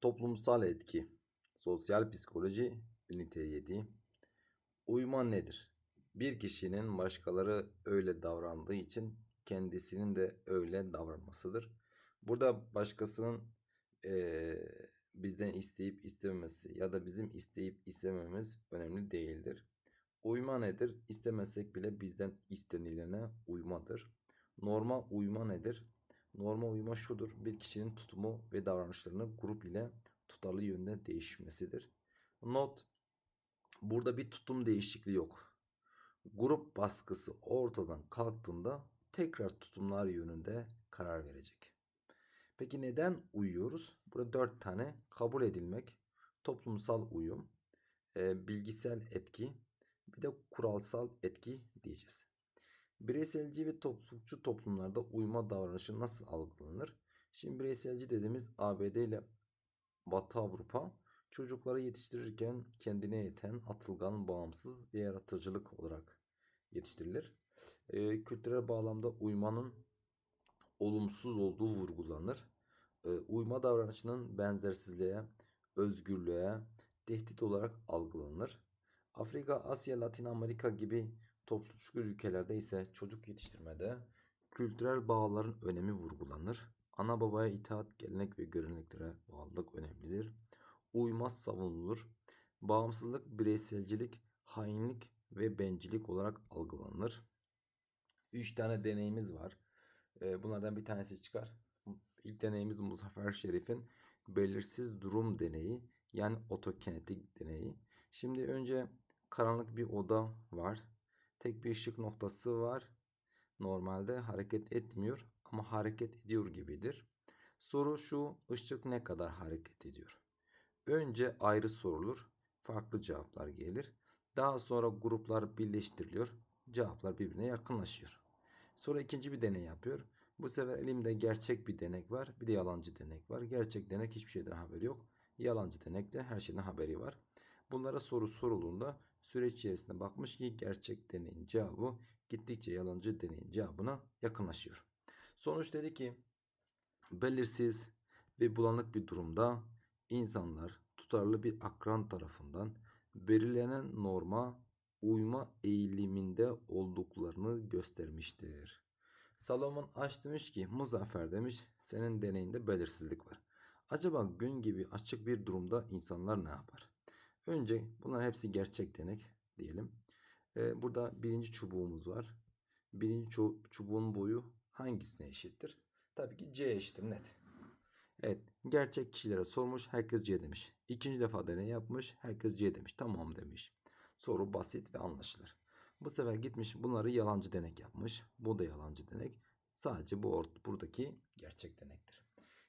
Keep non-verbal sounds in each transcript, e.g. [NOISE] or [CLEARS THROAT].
Toplumsal etki. Sosyal psikoloji ünite 7. Uyma nedir? Bir kişinin başkaları öyle davrandığı için kendisinin de öyle davranmasıdır. Burada başkasının eee, bizden isteyip istememesi ya da bizim isteyip istemememiz önemli değildir. Uyma nedir? İstemezsek bile bizden istenilene uymadır. Norma uyma nedir? Norma uyma şudur. Bir kişinin tutumu ve davranışlarını grup ile tutarlı yönde değişmesidir. Not. Burada bir tutum değişikliği yok. Grup baskısı ortadan kalktığında tekrar tutumlar yönünde karar verecek. Peki neden uyuyoruz? Burada dört tane kabul edilmek, toplumsal uyum, bilgisel etki, bir de kuralsal etki diyeceğiz. Bireyselci ve toplulukçu toplumlarda uyma davranışı nasıl algılanır? Şimdi bireyselci dediğimiz ABD ile Batı Avrupa çocukları yetiştirirken kendine yeten atılgan, bağımsız ve yaratıcılık olarak yetiştirilir. E, kültürel bağlamda uymanın olumsuz olduğu vurgulanır. E, uyma davranışının benzersizliğe, özgürlüğe, tehdit olarak algılanır. Afrika, Asya, Latin Amerika gibi toplulukçu ülkelerde ise çocuk yetiştirmede kültürel bağların önemi vurgulanır. Ana babaya itaat, gelenek ve göreneklere bağlılık önemlidir. Uyma savunulur. Bağımsızlık, bireyselcilik, hainlik ve bencillik olarak algılanır. Üç tane deneyimiz var. Ee, Bunlardan bir tanesi çıkar. İlk deneyimiz Muzaffer Şerif'in belirsiz durum deneyi yani otokinetik deneyi. Şimdi önce karanlık bir oda var. Tek bir ışık noktası var. Normalde hareket etmiyor ama hareket ediyor gibidir. Soru şu ışık ne kadar hareket ediyor? Önce ayrı sorulur. Farklı cevaplar gelir. Daha sonra gruplar birleştiriliyor. Cevaplar birbirine yakınlaşıyor. Sonra ikinci bir deney yapıyor. Bu sefer elimde gerçek bir denek var. Bir de yalancı denek var. Gerçek denek hiçbir şeyden haberi yok. Yalancı denek de her şeyden haberi var. Bunlara soru sorulduğunda süreç içerisinde bakmış ki gerçek deneyin cevabı gittikçe yalancı deneyin cevabına yakınlaşıyor. Sonuç dedi ki belirsiz ve bulanık bir durumda insanlar tutarlı bir akran tarafından belirlenen norma uyma eğiliminde olduklarını göstermiştir. Salomon Aş demiş ki Muzaffer demiş senin deneyinde belirsizlik var. Acaba gün gibi açık bir durumda insanlar ne yapar? Önce bunlar hepsi gerçek denek diyelim. Ee, burada birinci çubuğumuz var. Birinci çu- çubuğun boyu hangisine eşittir? Tabii ki C eşittir net. Evet gerçek kişilere sormuş herkes C demiş. İkinci defa deney yapmış herkes C demiş. Tamam demiş. Soru basit ve anlaşılır. Bu sefer gitmiş bunları yalancı denek yapmış. Bu da yalancı denek. Sadece bu buradaki gerçek denektir.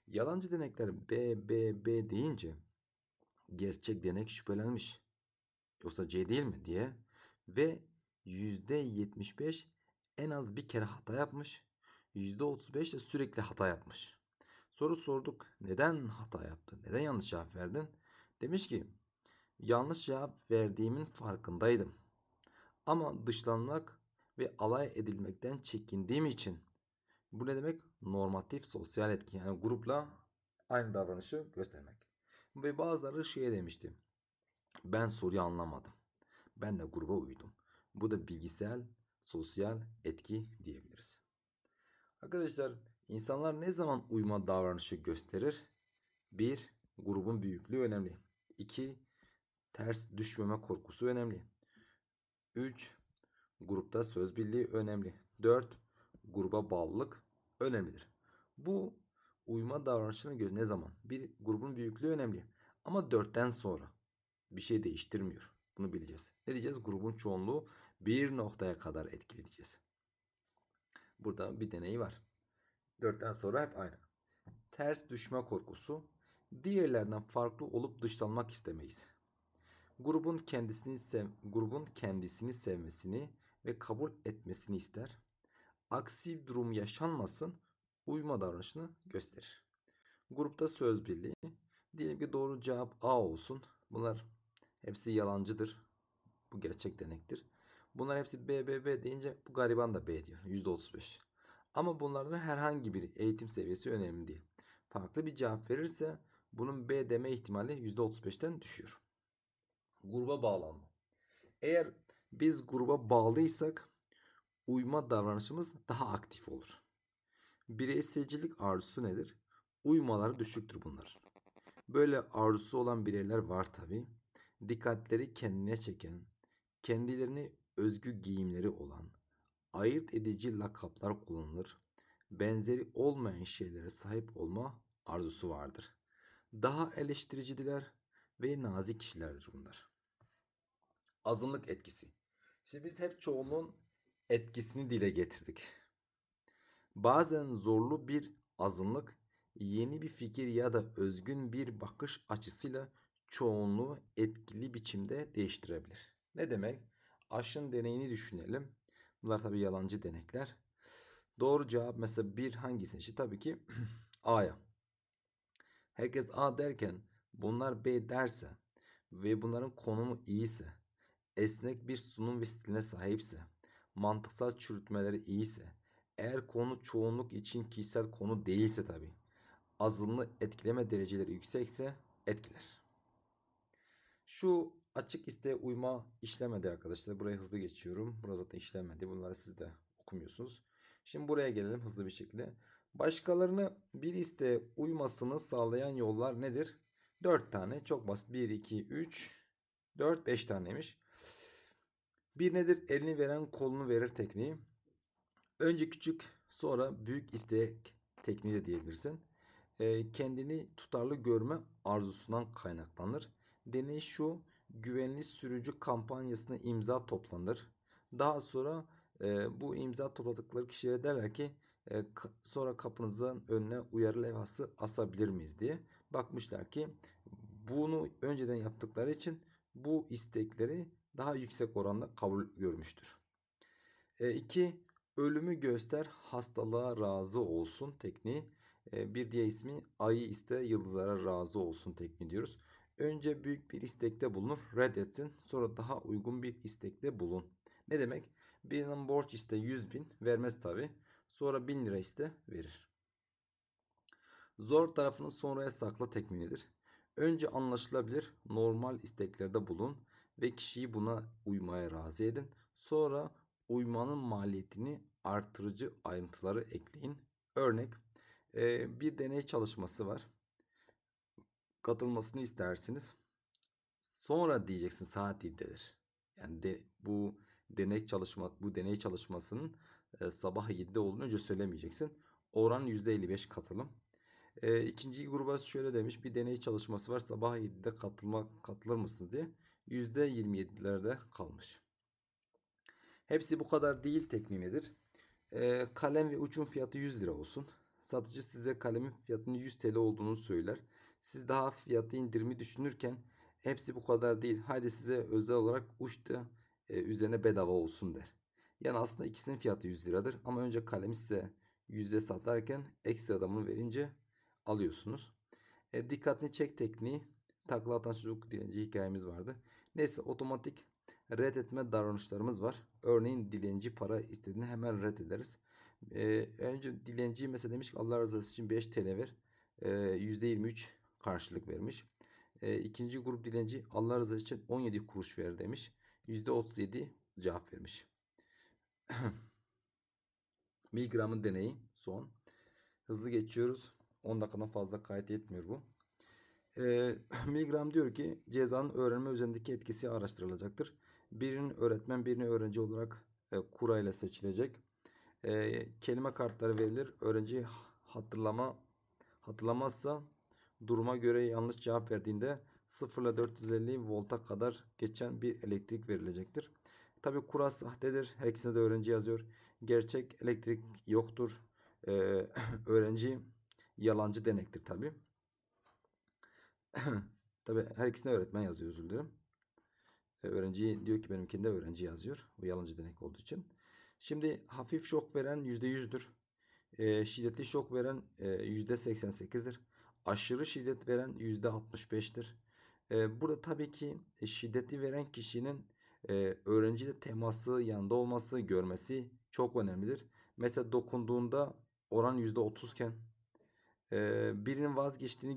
Yalancı denekler B, B, B deyince gerçek denek şüphelenmiş. Yoksa C değil mi diye. Ve %75 en az bir kere hata yapmış. %35 de sürekli hata yapmış. Soru sorduk. Neden hata yaptın? Neden yanlış cevap verdin? Demiş ki yanlış cevap verdiğimin farkındaydım. Ama dışlanmak ve alay edilmekten çekindiğim için bu ne demek? Normatif sosyal etki. Yani grupla aynı davranışı göstermek. Ve bazıları şey demişti. Ben soruyu anlamadım. Ben de gruba uydum. Bu da bilgisel, sosyal etki diyebiliriz. Arkadaşlar insanlar ne zaman uyma davranışı gösterir? 1. Grubun büyüklüğü önemli. 2. Ters düşmeme korkusu önemli. 3. Grupta söz birliği önemli. 4. Gruba bağlılık önemlidir. Bu uyma davranışını göz ne zaman? Bir grubun büyüklüğü önemli. Ama 4'ten sonra bir şey değiştirmiyor. Bunu bileceğiz. Ne diyeceğiz? Grubun çoğunluğu bir noktaya kadar etkili diyeceğiz. Burada bir deney var. 4'ten sonra hep aynı. Ters düşme korkusu. Diğerlerden farklı olup dışlanmak istemeyiz. Grubun kendisini sev grubun kendisini sevmesini ve kabul etmesini ister. Aksi durum yaşanmasın uyma davranışını gösterir. Grupta söz birliği. Diyelim ki doğru cevap A olsun. Bunlar hepsi yalancıdır. Bu gerçek denektir. Bunlar hepsi B, B, B deyince bu gariban da B diyor. %35. Ama bunlardan herhangi bir eğitim seviyesi önemli değil. Farklı bir cevap verirse bunun B deme ihtimali %35'ten düşüyor. Gruba bağlanma. Eğer biz gruba bağlıysak uyma davranışımız daha aktif olur. Bireyselcilik arzusu nedir? Uymaları düşüktür bunlar. Böyle arzusu olan bireyler var tabi. Dikkatleri kendine çeken, kendilerini özgü giyimleri olan, ayırt edici lakaplar kullanılır. Benzeri olmayan şeylere sahip olma arzusu vardır. Daha eleştiricidiler ve nazik kişilerdir bunlar. Azınlık etkisi. Şimdi biz hep çoğunluğun etkisini dile getirdik. Bazen zorlu bir azınlık yeni bir fikir ya da özgün bir bakış açısıyla çoğunluğu etkili biçimde değiştirebilir. Ne demek? Aşın deneyini düşünelim. Bunlar tabii yalancı denekler. Doğru cevap mesela bir hangisi? Tabii ki [CLEARS THROAT] A'ya. Herkes A derken bunlar B derse ve bunların konumu iyiyse, esnek bir sunum ve stiline sahipse, mantıksal çürütmeleri iyiyse, eğer konu çoğunluk için kişisel konu değilse tabii, azınlığı etkileme dereceleri yüksekse etkiler. Şu açık isteğe uyma işlemedi arkadaşlar. Buraya hızlı geçiyorum. Burası zaten işlemedi. Bunları siz de okumuyorsunuz. Şimdi buraya gelelim hızlı bir şekilde. Başkalarını bir isteğe uymasını sağlayan yollar nedir? 4 tane. Çok basit. 1, 2, 3, 4, 5 taneymiş. Bir nedir? Elini veren kolunu verir tekniği. Önce küçük sonra büyük istek tekniği de diyebilirsin. Ee, kendini tutarlı görme arzusundan kaynaklanır. Deney şu güvenli sürücü kampanyasına imza toplanır. Daha sonra e, bu imza topladıkları kişilere derler ki e, sonra kapınızın önüne uyarı levhası asabilir miyiz diye. Bakmışlar ki bunu önceden yaptıkları için bu istekleri daha yüksek oranda kabul görmüştür. 2. Ölümü göster hastalığa razı olsun tekniği. E, bir diğer ismi ayı iste yıldızlara razı olsun tekniği diyoruz. Önce büyük bir istekte bulunur, reddetsin. Sonra daha uygun bir istekte bulun. Ne demek? Birinin borç iste 100 bin, vermez tabi. Sonra 1000 lira iste, verir. Zor tarafını sonraya sakla tekniğidir. Önce anlaşılabilir, normal isteklerde bulun ve kişiyi buna uymaya razı edin. Sonra uymanın maliyetini artırıcı ayrıntıları ekleyin. Örnek, bir deney çalışması var katılmasını istersiniz. Sonra diyeceksin saat 7'dedir. Yani de, bu deney çalışma bu deney çalışmasının e, sabah 7'de olduğunu önce söylemeyeceksin. Oran %55 katılım. E, ikinci gruba şöyle demiş. Bir deney çalışması var. Sabah 7'de katılma katılır mısınız diye. %27'lerde kalmış. Hepsi bu kadar değil tekniği nedir? E, kalem ve uçun fiyatı 100 lira olsun. Satıcı size kalemin fiyatının 100 TL olduğunu söyler. Siz daha fiyatı indirimi düşünürken hepsi bu kadar değil. Haydi size özel olarak uçta e, üzerine bedava olsun der. Yani aslında ikisinin fiyatı 100 liradır. Ama önce kalemi size yüzde satarken ekstra bunu verince alıyorsunuz. E, dikkatini çek tekniği. Takla atan çocuk dilenci hikayemiz vardı. Neyse otomatik reddetme davranışlarımız var. Örneğin dilenci para istediğini hemen reddederiz. E, önce dilenci mesela demiş ki Allah olsun için 5 TL ver. E, %23 karşılık vermiş. E, ikinci grup dilenci Allah rızası için 17 kuruş ver demiş. %37 cevap vermiş. [CLEARS THROAT] Milgram'ın deneyi son. Hızlı geçiyoruz. 10 dakikadan fazla kayıt etmiyor bu. E, [CLEARS THROAT] Milgram diyor ki cezanın öğrenme üzerindeki etkisi araştırılacaktır. Birinin öğretmen birini öğrenci olarak e, kura ile seçilecek. E, kelime kartları verilir. Öğrenci hatırlama hatırlamazsa duruma göre yanlış cevap verdiğinde 0 ile 450 volta kadar geçen bir elektrik verilecektir. Tabi kura sahtedir. Her ikisinde de öğrenci yazıyor. Gerçek elektrik yoktur. Ee, [CLEARS THROAT] öğrenci yalancı denektir tabi. [CLEARS THROAT] tabi her ikisinde öğretmen yazıyor özür dilerim. Ee, öğrenci diyor ki benimkinde öğrenci yazıyor. O yalancı denek olduğu için. Şimdi hafif şok veren %100'dür. Ee, şiddetli şok veren e, %88'dir aşırı şiddet veren %65'tir. Ee, burada tabii ki e, şiddeti veren kişinin e, öğrenciyle teması yanında olması, görmesi çok önemlidir. Mesela dokunduğunda oran %30 iken e, birinin vazgeçtiğini